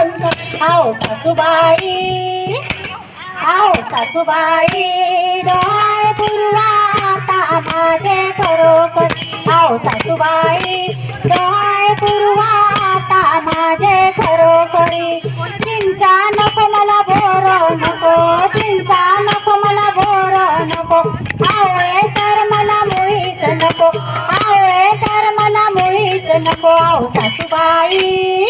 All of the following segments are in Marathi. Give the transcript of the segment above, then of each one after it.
चमचम आओ सासूबाई आओ सासूबाई डोळे पुरवाता माझे खरोखर. आओ सासूबाई डोळे पुरवाता माझे खरोखरी. चिंचा नको मला बोर नको. चिंचा नको मला बोर नको. आवळे तर मला मुळीच नको. आवळे तर मला मुळीच नको. आओ सासूबाई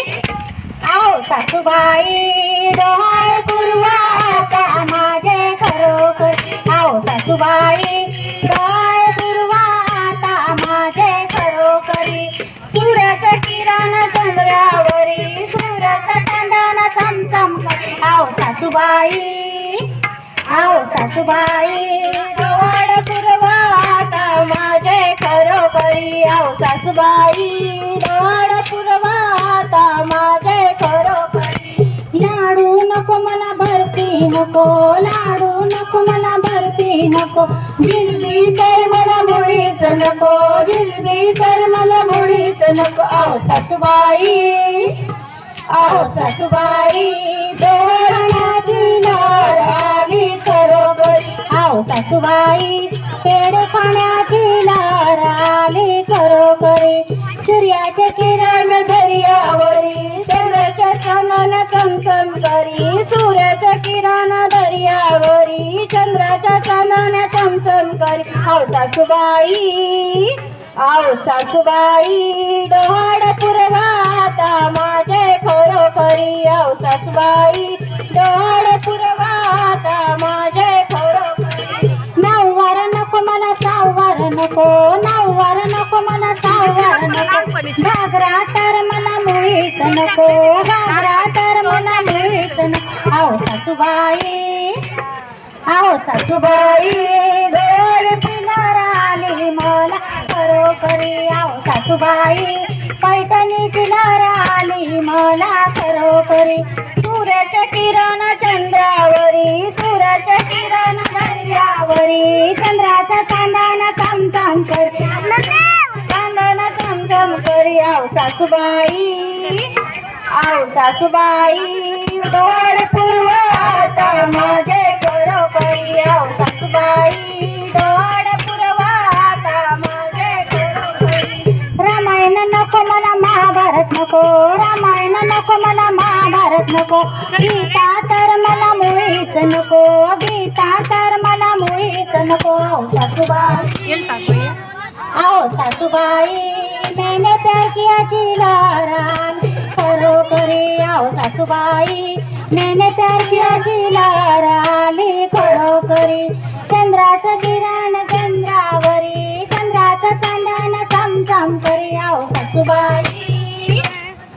सासूबाई डोहाळ पुरवाता माझे खरोखर. आओ सासूबाई डोहाळ पुरवाता माझे खरोखरी. सूर्याच्या किरण चंद्रावरी सूर्याचा चांदण चमचम आओ सासूबाई आओ सासूबाई डोहाळ पुरवाता माझे खरोखरी. आओ सासूबाई नको लाडू नको मला बर्फी नको. जिल्ली तर मला मुळीच नको जिलबी तर मला मुळीच नको. आओ सासूबाई आओ सासूबाई डोळण्याची लाड आली खरोखर. आओ सासूबाई पेड खाण्याची लाड आली खरोखरी. सूर्याचे किरण चमचम करी सूर्याच्या किरण दर्यावरी चंद्राच्या चांदण चमचम करी. आव सासूबाई आव सासूबाई डोहाड पुरवाता माझे खरोखरी आव सासूबाई डोहाड पुरवाता माझे खरोखरी नऊवार नको मला सहावार नको. नऊवार नको मला सहावार नको. घागरा तर मला मुळीच नको. सासूबाई. आहो सासूबाई गोड पिणार आली मला. खरोखरी आहो सासूबाई पैठणी नार आली मला. खरोखरी सूर्याच्या किरण चंद्रावरी सूर्याच्या किरण दर्यावरी. चंद्राचा चांदण चमचम कर. चांदण चमचम करी. आहो सासूबाई आहो सासूबाई. डोळ पुरवाता माझे खरोखरी आओ सासूबाई. डोळ पुरवाता माझे खरोखरी रामायण नको मला महाभारत नको. रामायण नको मला महाभारत नको. गीता तर मला मुळीच नको. गीता तर मला मुळीच नको. सासूबाई. आओ सासूबाई. मैंने प्यार किया जिलाराम खरोखरी आओ सासूबाई. मैंने प्यार किया जिलाराली खरोखरी चंद्राचं किरण चंद्रावरी. चंद्राचं चांदण चमचम करी. आओ सासूबाई.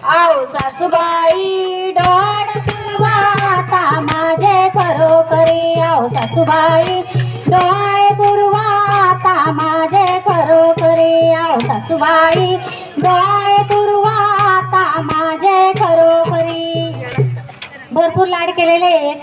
आओ सासूबाई डोळ पुरवाता माझे खरोखरी. आओ सासूबाई डोळे पुरवाता माझे खरोखरी. आओ सासूबाई केलेले एक